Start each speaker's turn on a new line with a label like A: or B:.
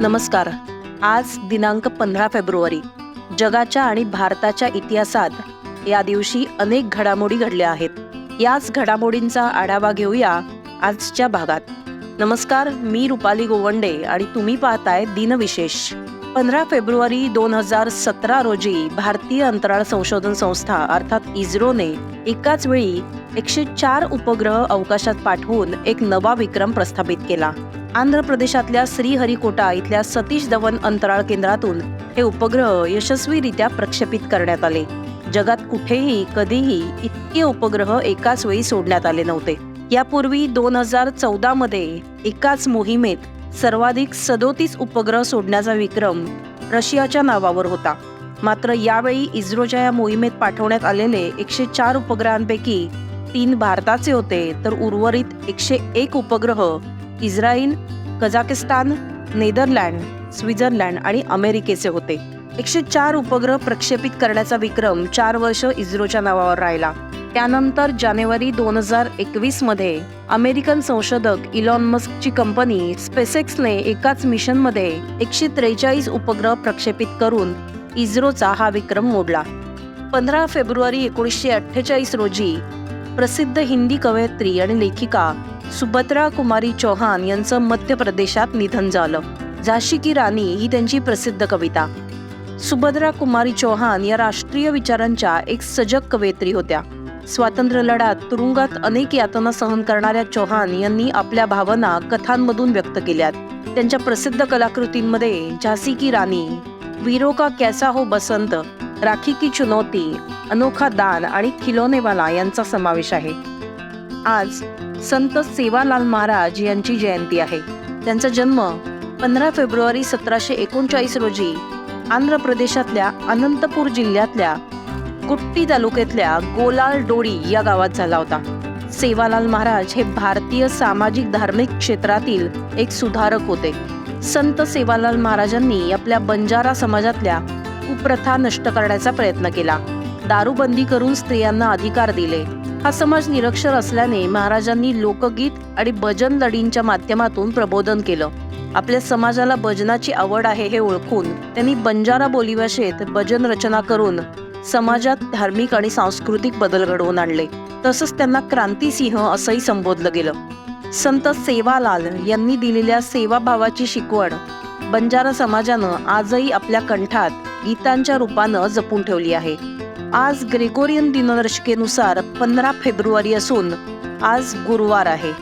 A: नमस्कार. आज दिनांक पंधरा फेब्रुवारी जगाच्या आणि भारताच्या इतिहासात या दिवशी अनेक घडामोडी घडल्या आहेत. याच घडामोडींचा आढावा घेऊया आजच्या भागात. नमस्कार मी रुपाली गोवंडे आणि तुम्ही पाहताय दिनविशेष. पंधरा फेब्रुवारी दोन हजार सतरा रोजी भारतीय अंतराळ संशोधन संस्था अर्थात इस्रोने एकाच वेळी एकशे चार उपग्रह अवकाशात पाठवून एक नवा विक्रम प्रस्थापित केला. आंध्र प्रदेशातल्या श्रीहरिकोटा इथल्या सतीश धवन अंतराळ केंद्रातून हे उपग्रह यशस्वीरित्या प्रक्षेपित करण्यात आले. जगात कुठेही कधीही इतके उपग्रह एकाच वेळी सोडण्यात आले नव्हते. यापूर्वी दोन हजार चौदा मध्ये एकाच मोहिमेत सर्वाधिक सदोतीस उपग्रह सोडण्याचा विक्रम रशियाच्या नावावर होता. मात्र यावेळी इस्रोच्या या मोहिमेत पाठवण्यात आलेले एकशे चार उपग्रहांपैकी तीन भारताचे होते तर उर्वरित एकशे एक उपग्रह इस्रायल कझाकिस्तान नेदरलँड स्वित्झर्लंड आणि अमेरिकेचे होते. एकशे चार उपग्रह प्रक्षेपित करण्याचा विक्रम चार वर्ष इस्रोच्या नावावर राहिला. त्यानंतर जानेवारी दोन हजार एकवीसमध्ये अमेरिकन संशोधक इलॉन मस्कची कंपनी स्पेसेक्सने एकाच मिशनमध्ये एकशे त्रेचाळीस उपग्रह प्रक्षेपित करून इस्रोचा हा विक्रम मोडला. पंधरा फेब्रुवारी एकोणीसशे अठ्ठेचाळीस रोजी प्रसिद्ध हिंदी कवयित्री आणि लेखिका सुभद्रा कुमारी चौहान यांचं मध्य प्रदेशात निधन झालं. झाशी की राणी ही त्यांची प्रसिद्ध कविता. सुभद्रा कुमारी चौहान या राष्ट्रीय विचारांच्या एक सजग कवयित्री होत्या. स्वातंत्र्य लढ्यात तुरुंगात अनेक यातना सहन करणाऱ्या चौहान यांनी आपल्या भावना कथांमधून व्यक्त केल्यात. त्यांच्या प्रसिद्ध कलाकृतींमध्ये झासी की राणी वीरो का कैसा हो बसंत राखी की चुनौती अनोखा दान आणि खिलोनेवाला यांचा समावेश आहे. आज संत सेवालाल महाराज यांची जयंती आहे. त्यांचा जन्म पंधरा फेब्रुवारी सतराशे एकोणचाळीस रोजी आंध्र प्रदेशातल्या अनंतपूर जिल्ह्यातल्या कुट्टी तालुक्यातल्या गोलाल डोडी या गावात झाला होता. सेवालाल महाराज हे भारतीय सामाजिक धार्मिक क्षेत्रातील एक सुधारक होते. संत सेवालाल महाराजांनी आपल्या बंजारा समाजातल्या कुप्रथा नष्ट करण्याचा प्रयत्न केला. दारूबंदी करून स्त्रियांना अधिकार दिले. हा समाज निरक्षर असल्याने महाराजांनी लोकगीत आणि भजन लढींच्या माध्यमातून प्रबोधन केलं. आपल्या समाजाला भजनाची आवड आहे हे ओळखून त्यांनी बंजारा बोलीभाषेत भजन रचना करून समाजात धार्मिक आणि सांस्कृतिक बदल घडवून आणले. तसंच त्यांना क्रांतिसिंह असंही संबोधलं गेलं. संत सेवालाल यांनी दिलेल्या सेवाभावाची शिकवण बंजारा समाजानं आजही आपल्या कंठात गीतांच्या रूपानं जपून ठेवली आहे. आज ग्रेगोरियन दिनदर्शिकेनुसार पंधरा फेब्रुवारी असून आज गुरुवार आहे.